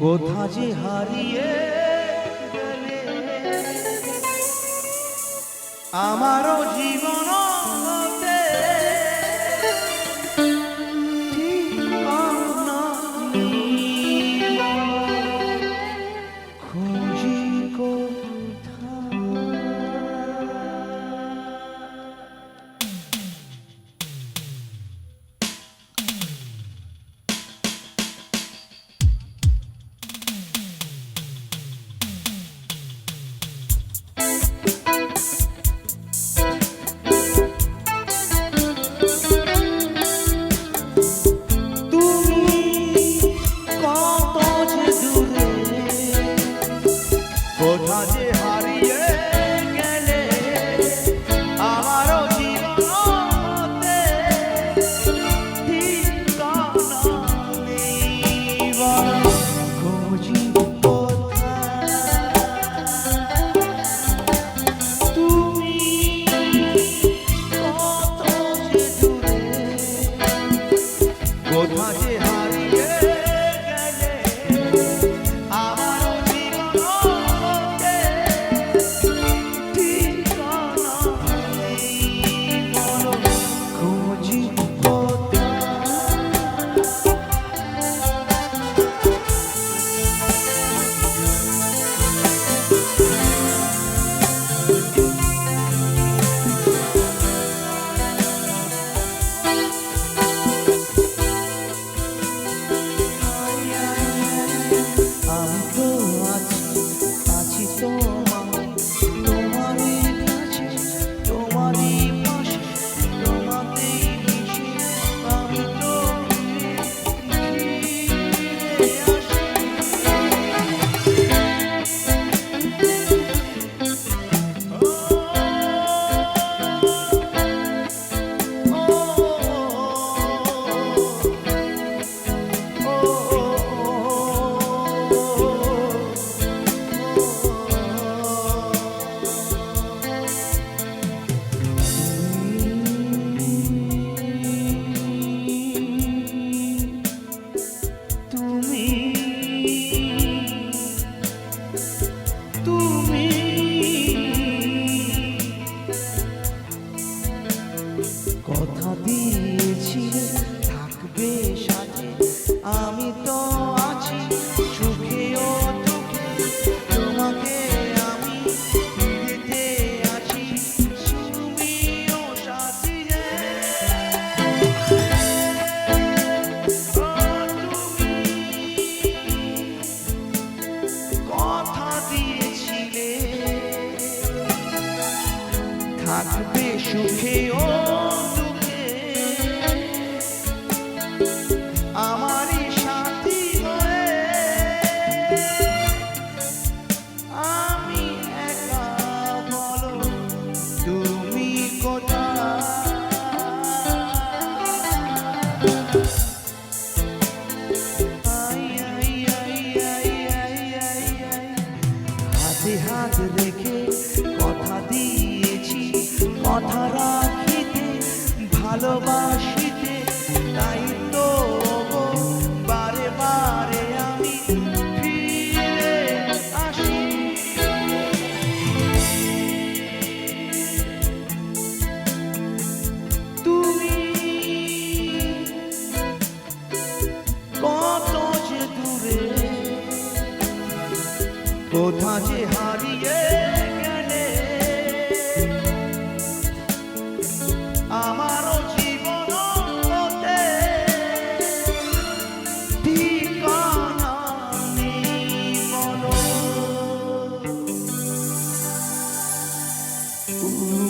কোথা যে হারিয়ে আমারও জীবন 我不 থাকবে সুখে ও কথা রাখিতে, ভালোবাসিতে, তাই তো বারে বারে আমি ফিরে আসি। তুমি কত যে দূরে, কোথা যে হারিয়ে Ooh.